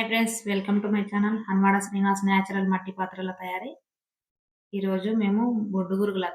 Hi friends welcome to my channel Hanwada Srinivas natural మట్టి పాత్రల తయారీ ఈరోజు మేము బొడ్డు గురుగులు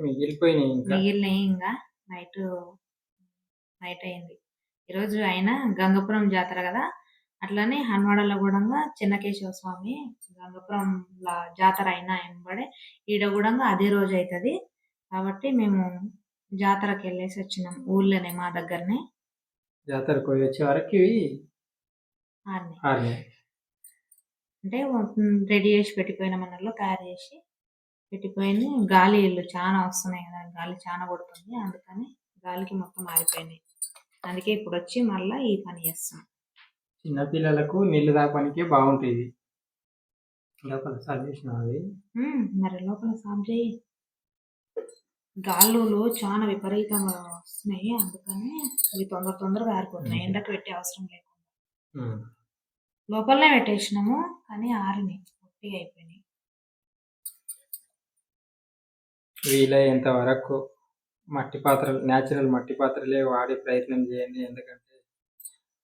మిగిలిపోయినాయి ఇంకా. మిగిలినవి ఇంకా. నైట్ నైట్ అయింది. ఈరోజు అయినా గంగపురం జాతర కదా? అట్లనే హన్వాడలో కూడా చిన్నకేశవ స్వామి గంగపురం జాతర అయినా ఎంబడే ఈడ కూడా అదే రోజు అవుతుంది కాబట్టి మేము జాతరకి వెళ్ళేసి వచ్చినాం ఊళ్ళోనే మా దగ్గరనే. జాతరకు వచ్చే వరకు ఆర్ని. అంటే రెడీ చేసి పెట్టిపోయిన మనలో తయారు చేసి పెట్టిపోయింది. గాలి ఇల్లు చాలా వస్తున్నాయి కదా గాలి చాలా కొడుతుంది. అందుకని గాలికి మొత్తం ఆరిపోయినాయి అందుకే ఇప్పుడు వచ్చి మళ్ళీ ఈ పని చేస్తాం చిన్న పిల్లలకు నీళ్ళు తాగడానికే బాగుంటాయి లోపల అది? ఉమ్, మరి లోపల సాఫ్ చేయి. గాలులు చాలా విపరీతంగా వస్తున్నాయి. అందుకని అవి తొందర తొందరగా ఆరిపోతున్నాయి. ఎండకు పెట్టే అవసరం లేకుండా. లోపలనే పెట్టేసినాము కానీ ఆరినాయి గట్టిగా అయిపోయినాయి. వీలైనంత వరకు మట్టి పాత్రలు న్యాచురల్ మట్టి పాత్రలే వాడే ప్రయత్నం చేయండి. ఎందుకంటే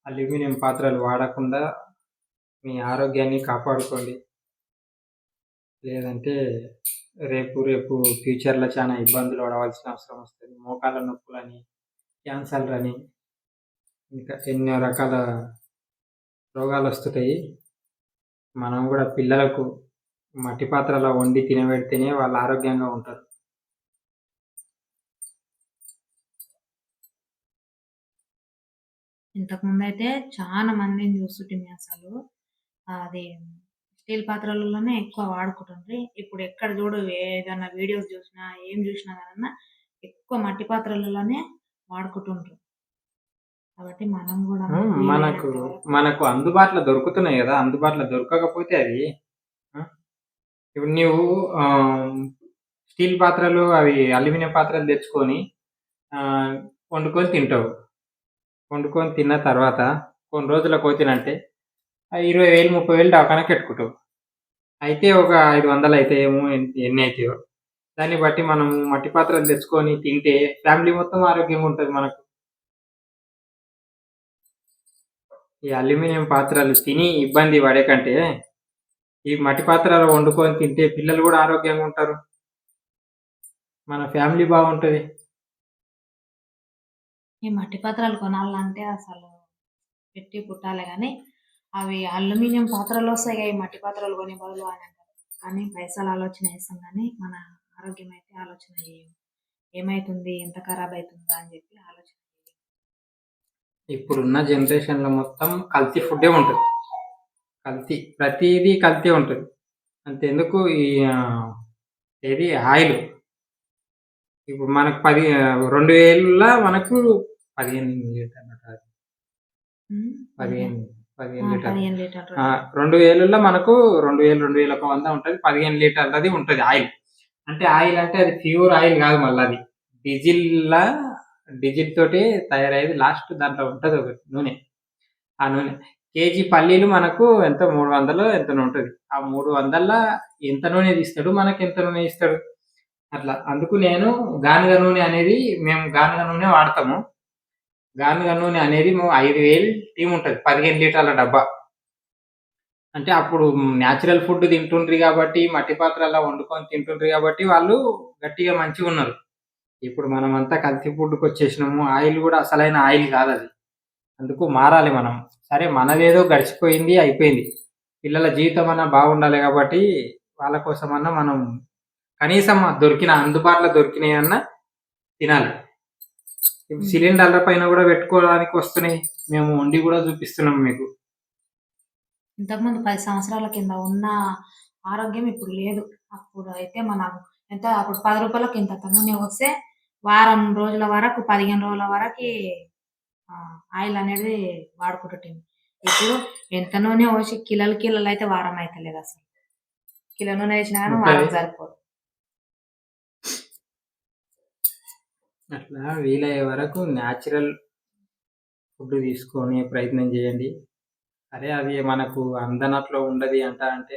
అల్యూమినియం పాత్రలు వాడకుండా మీ ఆరోగ్యాన్ని కాపాడుకోండి. లేదంటే రేపు రేపు ఫ్యూచర్లో చాలా ఇబ్బందులు పడవలసిన అవసరం వస్తుంది. మోకాళ్ళ నొప్పులని క్యాన్సర్లని ఇంకా ఎన్నో రకాల రోగాలు వస్తుంటాయి మనం కూడా పిల్లలకు మట్టి పాత్రలో వండి తినబెడితేనే వాళ్ళు ఆరోగ్యంగా ఉంటారు. ఇంతకుముందు అయితే చాలా మందిని చూస్తుంటే అసలు అది స్టీల్ పాత్రలలోనే ఎక్కువ వాడుకుంటుండ్రి. ఇప్పుడు ఎక్కడ చూడు ఏదైనా వీడియోస్ చూసినా ఏం చూసినా కన్నా ఎక్కువ మట్టి పాత్రలలోనే వాడుకుంటుండ్రు. కాబట్టి మనం కూడా మనకు మనకు అందుబాటులో దొరుకుతున్నాయి కదా అందుబాటులో దొరకకపోతే అది ఆ, ఇప్పుడు నీవు ఆ, స్టీల్ పాత్రలు అవి అల్యూమినియం పాత్రలు తెచ్చుకొని వండుకొని తింటావు. వండుకొని తిన్న తర్వాత కొన్ని రోజులకు వచ్చినంటే ఇరవై వేలు ముప్పై వేలు దవాఖానకి పెట్టుకుంటావు. అయితే ఒక ఐదు వందలు అయితే ఏమో ఎన్- ఎన్ని అవుతాయో. దాన్ని బట్టి మనం మట్టి పాత్రలు తెచ్చుకొని తింటే ఫ్యామిలీ మొత్తం ఆరోగ్యంగా ఉంటుంది మనకు. ఈ అల్యూమినియం పాత్రలు తిని ఇబ్బంది పడే కంటే ఈ మట్టి పాత్రలు వండుకొని తింటే పిల్లలు కూడా ఆరోగ్యంగా ఉంటారు. మన ఫ్యామిలీ బాగుంటుంది. ఈ మట్టి పాత్రలు కొనాలంటే అసలు పెట్టి పుట్టాలి కానీ అవి అల్యూమినియం పాత్రలు వస్తాయి ఈ మట్టి పాత్రలు కొనే బదులు అని అంటారు. కానీ పైసలు ఆలోచన వేస్తాం కానీ మన ఆరోగ్యం అయితే ఆలోచన ఏమవుతుంది ఏమైతుంది ఎంత ఖరాబ్ అవుతుందా అని చెప్పి ఆలోచన ఇప్పుడున్న జనరేషన్లో మొత్తం కల్తీ ఫుడ్డే ఉంటుంది. కల్తీ ప్రతిదీ కల్తీ ఉంటుంది. అంతెందుకు ఈ ఏది? ఆయిల్. ఇప్పుడు మనకు పది రెండు వేల మనకు పదిహేను కాదు. ఉమ్, పదిహేను పదిహేను ఆ, రెండు వేలలో మనకు రెండు వేలు రెండు వేల ఒక వంద ఉంటుంది. పదిహేను లీటర్లది ఉంటుంది ఆయిల్. అంటే ఆయిల్ అంటే అది ప్యూర్ ఆయిల్ కాదు మళ్ళీ అది. డీజిల్ డిజిట్ తోటి తయారయ్యేది. లాస్ట్ దాంట్లో ఉంటుంది ఒకటి నూనె. ఆ నూనె. కేజీ పల్లీలు మనకు ఎంత? మూడు వందలు ఎంత ఉంటుంది. ఆ మూడు వందల ఎంత నూనె తీస్తాడు? మనకి ఎంత నూనె ఇస్తాడు? అట్లా. అందుకు నేను గానుగ నూనె అనేది మేము గానుగ నూనె వాడతాము. గానుగ నూనె అనేది మేము ఐదు వేలు టీం ఉంటుంది. పదిహేను లీటర్ల డబ్బా. అంటే అప్పుడు న్యాచురల్ ఫుడ్ తింటుండ్రి కాబట్టి మట్టి పాత్రల్లో వండుకొని తింటుండ్రి కాబట్టి వాళ్ళు గట్టిగా మంచిగా ఉన్నారు ఇప్పుడు మనం అంతా కల్తీ ఫుడ్కి వచ్చేసినాము ఆయిల్ కూడా అసలైన ఆయిల్ కాదు అది అందుకు మారాలి మనం. సరే మనదేదో గడిచిపోయింది అయిపోయింది. పిల్లల జీవితం అన్నా బాగుండాలి కాబట్టి వాళ్ళ కోసమన్నా మనం కనీసం దొరికిన అందుబాటులో దొరికినాయి అన్నా తినాలి ఇప్పుడు సిలిండర్ల పైన కూడా పెట్టుకోవడానికి వస్తున్నాయి. మేము వండి కూడా చూపిస్తున్నాం మీకు. ఇంతకుముందు పది సంవత్సరాల కింద ఉన్న ఆరోగ్యం ఇప్పుడు లేదు. అప్పుడు అయితే మన ఎంత అప్పుడు పది రూపాయలకి ఇంత నూనె వస్తే వారం రోజుల వరకు పదిహేను రోజుల వరకు ఆయిల్ అనేది వాడుకుంటుంది ఇప్పుడు ఎంత నూనె పోసి కిలోలు కిలోలు అయితే వారం అయితే లేదు అసలు. కిలో నూనె వేసినా కానీ వారం. సరిపోదు. అట్లా వీలయ్యే వరకు న్యాచురల్ ఫుడ్ తీసుకొని ప్రయత్నం చేయండి. సరే అది మనకు అందనట్లో ఉండదు అంట అంటే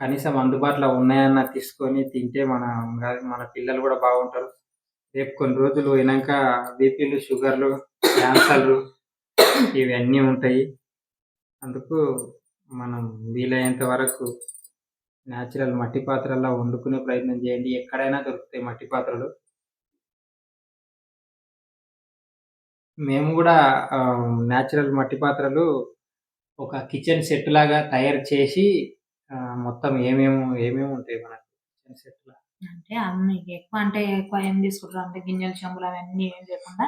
కనీసం అందుబాటులో ఉన్నాయన్న తీసుకొని తింటే మన మన పిల్లలు కూడా బాగుంటారు. రేపు కొన్ని రోజులు పోయినాక బీపీలు షుగర్లు క్యాన్సర్లు ఇవన్నీ ఉంటాయి. అందుకు మనం వీలైనంత వరకు న్యాచురల్ మట్టి పాత్రల్లో వండుకునే ప్రయత్నం చేయండి. ఎక్కడైనా దొరుకుతాయి మట్టి పాత్రలు. మేము కూడా న్యాచురల్ మట్టి పాత్రలు ఒక కిచెన్ సెట్ లాగా తయారు చేసి మొత్తం ఏమేమి ఏమేమి ఉంటాయి మన కిచెన్ సెట్ లా అంటే అన్ని ఎక్కువ అంటే ఎక్కువ ఏం తీసుకుంటారు? అంటే గింజలు చెంబులు అవన్నీ ఏం లేకుండా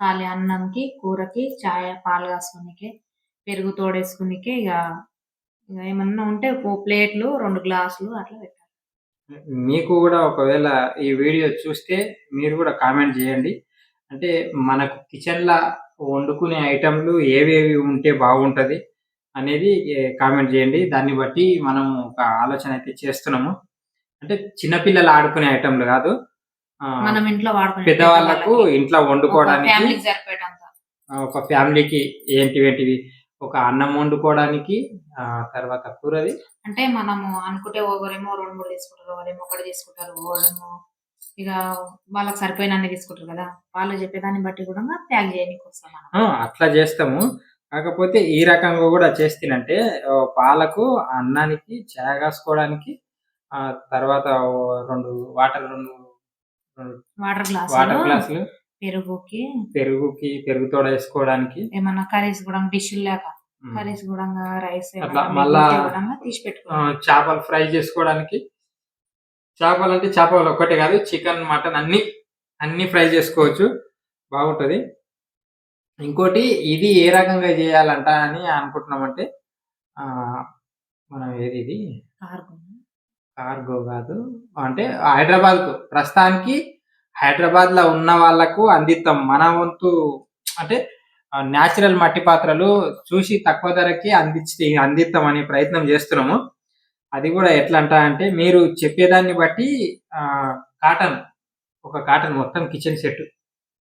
ఖాళీ అన్నంకి కూరకి చాయ్ పాలు కాసుకునికి పెరుగు తోడేసుకునికి ఇక ఇక ఏమన్నా ఉంటే ఓ ప్లేట్లు రెండు గ్లాసులు అట్లా పెట్టాలి. మీకు కూడా ఒకవేళ ఈ వీడియో చూస్తే మీరు కూడా కామెంట్ చేయండి. అంటే మనకు కిచెన్లో వండుకునే ఐటెంలు ఏవేవి ఉంటే బాగుంటుంది? అనేది కామెంట్ చేయండి. దాన్ని బట్టి మనం ఒక ఆలోచన అయితే చేస్తున్నాము. అంటే చిన్నపిల్లలు ఆడుకునే ఐటెంలు కాదు. మనం ఇంట్లో పెద్దవాళ్ళకు ఇంట్లో వండుకోవడానికి ఒక ఫ్యామిలీకి ఏంటివి ఏంటివి ఒక అన్నం వండుకోవడానికి ఆ తర్వాత కూరది. అంటే మనము అనుకుంటే ఒకరేమో రెండు మూడు తీసుకుంటారు ఒకరేమో ఒకటి తీసుకుంటారు ఒకరేమో ఇక వాళ్ళకి సరిపోయినన్ని తీసుకుంటారు కదా. వాళ్ళు చెప్పేదాన్ని బట్టి కూడా ప్యాక్ చేయడానికి వస్తాం అట్లా చేస్తాము. కాకపోతే ఈ రకంగా కూడా చేస్తేనంటే పాలకు అన్నానికి ఆ తర్వాత రెండు వాటర్ రెండు వాటర్ వాటర్ గ్లాస్ గ్లాసులు పెరుగుకి. పెరుగుకి పెరుగు తోడ వేసుకోవడానికి. ఏమన్నా కర్రీస్ కూడా డిష్ లేక కర్రీస్ కూడా రైస్ అట్లా మళ్ళా- తీసి పెట్టుకోవాలి. చేపలు ఫ్రై చేసుకోవడానికి. చేపలు అంటే చేపలు ఒక్కటే కాదు చికెన్ మటన్ అన్ని అన్ని ఫ్రై చేసుకోవచ్చు. బాగుంటది. ఇంకోటి ఇది ఏ రకంగా చేయాలంట అని అనుకుంటున్నామంటే మనం ఏది ఇది? కార్గో. కార్గో కాదు. అంటే హైదరాబాద్కు ప్రస్తుతానికి హైదరాబాద్లో ఉన్న వాళ్ళకు అందిస్తాం మన వంతు అంటే న్యాచురల్ మట్టి పాత్రలు చూసి తక్కువ ధరకి అందించి అందిస్తాం అనే ప్రయత్నం చేస్తున్నాము. అది కూడా ఎట్లా అంటా మీరు చెప్పేదాన్ని బట్టి కాటన్ ఒక కాటన్ మొత్తం కిచెన్ సెట్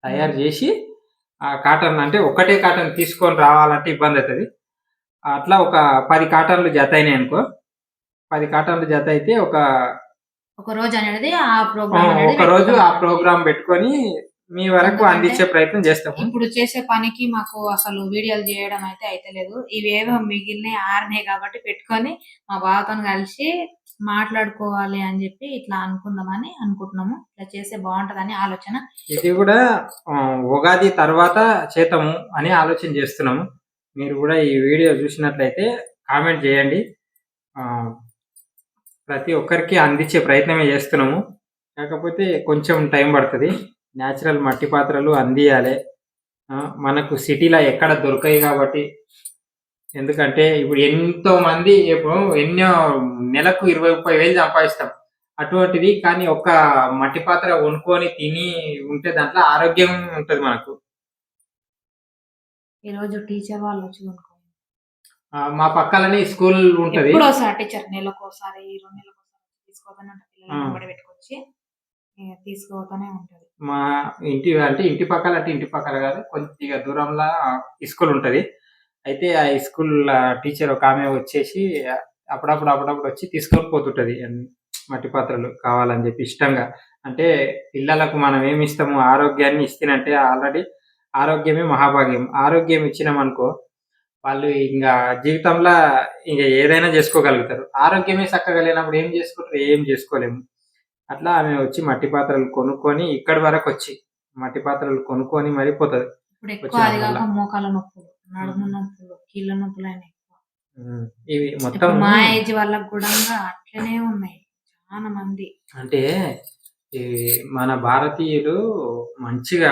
తయారు చేసి కాటన్ అంటే ఒకటే కాటన్ తీసుకొని రావాలంటే ఇబ్బంది అవుతుంది. అట్లా ఒక పది కాటన్లు జత అయినాయి అనుకో పది కాటన్లు జత అయితే ఒక ఒక రోజు అనేది ఆ ప్రోగ్రామ్ ఒక రోజు ఆ. ప్రోగ్రామ్ పెట్టుకొని మీ వరకు అందించే ప్రయత్నం చేస్తాము. ఇప్పుడు చేసే పనికి మాకు అసలు వీడియోలు చేయడం అయితే అయితలేదు ఇవేవో మిగిలిన ఆరినాయి కాబట్టి పెట్టుకొని మా బావతో కలిసి మాట్లాడుకోవాలి అని చెప్పి ఇట్లా అనుకుందామని అనుకుంటున్నాము. ఇట్లా చేస్తే బాగుంటదని ఆలోచన. ఇది కూడా ఉగాది తర్వాత చేతము అని ఆలోచన చేస్తున్నాము. మీరు కూడా ఈ వీడియో చూసినట్లయితే కామెంట్ చేయండి. ప్రతి ఒక్కరికి అందించే ప్రయత్నమే చేస్తున్నాము. కాకపోతే కొంచెం టైం పడుతుంది. న్యాచురల్ మట్టి పాత్రలు అందియాలి. మనకు సిటీలో ఎక్కడ దొరకాయి కాబట్టి ఎందుకంటే ఇప్పుడు ఎంతో మంది ఇప్పుడు ఎన్నో నెలకు ఇరవై ముప్పై వేలు సంపాదిస్తాం. అటువంటిది కానీ ఒక్క మట్టి పాత్ర వండుకొని తిని ఉంటే దాంట్లో ఆరోగ్యం ఉంటది మనకు. ఈ రోజు టీచర్ వాళ్ళు వచ్చి మా పక్కలనే స్కూల్ ఉంటది. ఒకసారి టీచర్ నెలకు ఒకసారి రెండు నెలలకు ఒకసారి పిల్లలు పెట్టుకొచ్చి తీసుకోతానే ఉంటది. మా ఇంటి అంటే ఇంటి పక్కల అంటే ఇంటి పక్కల కాదు కొద్దిగా దూరంలో స్కూల్ ఉంటది. అయితే ఆ స్కూల్ టీచర్ ఒక ఆమె వచ్చేసి అప్పుడప్పుడు అప్పుడప్పుడు వచ్చి తీసుకొని పోతుంటది. మట్టి పాత్రలు కావాలని చెప్పి ఇష్టంగా. అంటే పిల్లలకు మనం ఏమి ఇస్తాము? ఆరోగ్యాన్ని ఇస్తేనంటే ఆల్రెడీ ఆరోగ్యమే మహాభాగ్యం. ఆరోగ్యం ఇచ్చినామనుకో వాళ్ళు ఇంకా జీవితంలో ఇంకా ఏదైనా చేసుకోగలుగుతారు. ఆరోగ్యమే చక్కగా లేనప్పుడు ఏం చేసుకుంటారు? ఏం చేసుకోలేము. అట్లా ఆమె వచ్చి మట్టి పాత్రలు కొనుక్కొని ఇక్కడి వరకు వచ్చి మట్టి పాత్రలు కొనుక్కొని మరి పోతుంది. ఇప్పుడు ఎక్కువ వచ్చిన అది కాక వల్ల. మోకాల నొప్పులు. నడుము నొప్పులు కీళ్ళ నొప్పులు అయినా ఎక్కువ. ఇవి మొత్తం మా ఏజ్ వాళ్ళకి కూడా అట్లనే ఉన్నాయి. చాలా మంది. అంటే మన భారతీయులు మంచిగా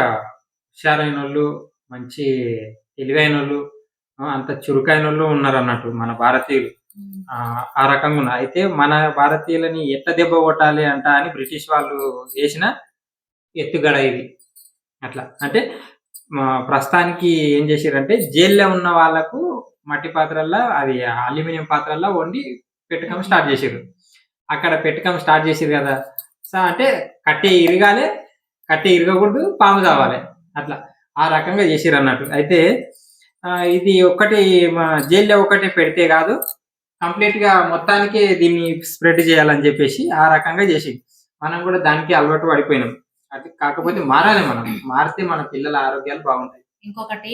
హుషారైన వాళ్ళు మంచి తెలివైన వాళ్ళు అంత చురుకైన వాళ్ళు ఉన్నారు అన్నట్టు మన భారతీయులు. ఆ, రకంగా ఉన్నారు అయితే మన భారతీయులని ఎట్లా దెబ్బ కొట్టాలి అంట అని బ్రిటిష్ వాళ్ళు చేసిన ఎత్తుగడ ఇది. అట్లా. అంటే ప్రస్తుతానికి ఏం చేశారంటే జైల్లో ఉన్న వాళ్ళకు మట్టి పాత్రల్లో అది అల్యూమినియం పాత్రల్లో వండి పెట్టకం స్టార్ట్ చేసారు అక్కడ పెట్టకం స్టార్ట్ చేసారు కదా. సో అంటే కట్టె ఇరగాలి కట్టె ఇరగకూడదు పాము కావాలి అట్లా ఆ రకంగా చేసారు అన్నట్టు అయితే ఇది ఒక్కటి మా జైల్లో ఒకటి పెడితే కాదు కంప్లీట్గా మొత్తానికి దీన్ని స్ప్రెడ్ చేయాలని చెప్పేసి ఆ రకంగా చేసి మనం కూడా దానికి అలవాటు పడిపోయినాం. అది కాకపోతే మారాలి మనం. మారితే మన పిల్లల ఆరోగ్యాలు బాగుంటాయి. ఇంకొకటి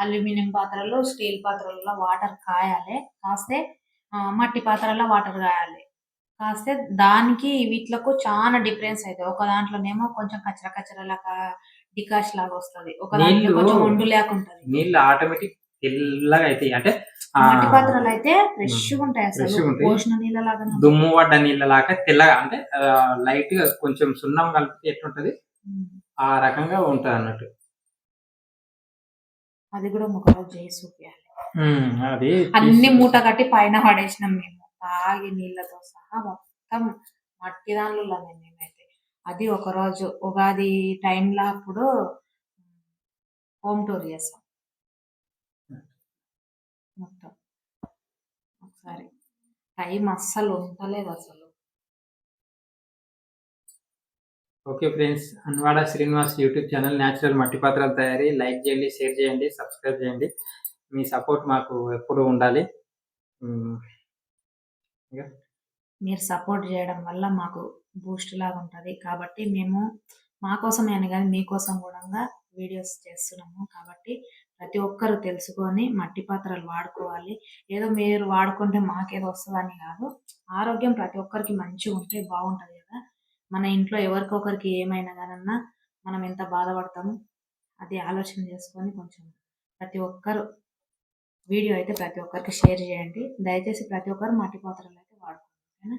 అల్యూమినియం పాత్రలు స్టీల్ పాత్రలలో వాటర్ కాయాలి. కాస్తే మట్టి పాత్రలో వాటర్ కాయాలి. కాస్తే దానికి వీటిలకు చాలా డిఫరెన్స్ అవుతుంది ఒక దాంట్లోనేమో కొంచెం కచ్చర కచ్చర లాగా డికాష్ లాగా వస్తది. ఒక దాంట్లో కొంచెం వండు లేకుంటది. నీళ్ళు ఆటోమేటిక్ తెల్లగా అవుతాయి అంటే మట్టి పాత్రలు అయితే ఫ్రెష్ ఉంటాయి అసలు. నీళ్ళ లాగా దుమ్ము పడ్డ నీళ్ళలాగా తెల్లగా అంటే లైట్గా కొంచెం సున్నం కలిపితే ఎట్లుంటది? ఆ రకంగా ఉంటది అన్నట్టు అది కూడా ఒక రోజు చేసి అది అన్ని మూట కట్టి పైన పడేసినాం మేము. తాగి నీళ్ళతో సహా మొత్తం మట్టి దానిలో మేమైతే. అది ఒక రోజు ఉగాది టైంలో అప్పుడు హోమ్ టూర్ చేస్తాం మొత్తం. ఒకసారి టైం అస్సలు ఉండలేదు అసలు. Okay friends Anwada Srinivas YouTube channel natural మట్టి పాత్రల తయారీ. లైక్ చేయండి షేర్ చేయండి సబ్స్క్రైబ్ చేయండి. మీ సపోర్ట్ మాకు ఎప్పుడు ఉండాలి. మీరు సపోర్ట్ చేయడం వల్ల మాకు బూస్ట్ లాగా ఉంటుంది. కాబట్టి మేము మా కోసమే అని కానీ మీకోసం కూడా వీడియోస్ చేస్తున్నాము. కాబట్టి ప్రతి ఒక్కరు తెలుసుకొని మట్టి పాత్రలు వాడుకోవాలి. ఏదో మీరు వాడుకుంటే మాకేదో వస్తుందని కాదు. ఆరోగ్యం ప్రతి ఒక్కరికి మంచిగా ఉంటే బాగుంటుంది కదా. మన ఇంట్లో ఎవరికొకరికి ఏమైనా కానన్నా మనం ఎంత బాధపడతాము అది ఆలోచన చేసుకొని కొంచెం ప్రతి ఒక్కరు వీడియో అయితే ప్రతి ఒక్కరికి షేర్ చేయండి. దయచేసి ప్రతి ఒక్కరు మట్టి పాత్రలు అయితే వాడుకోండి. ఓకేనా?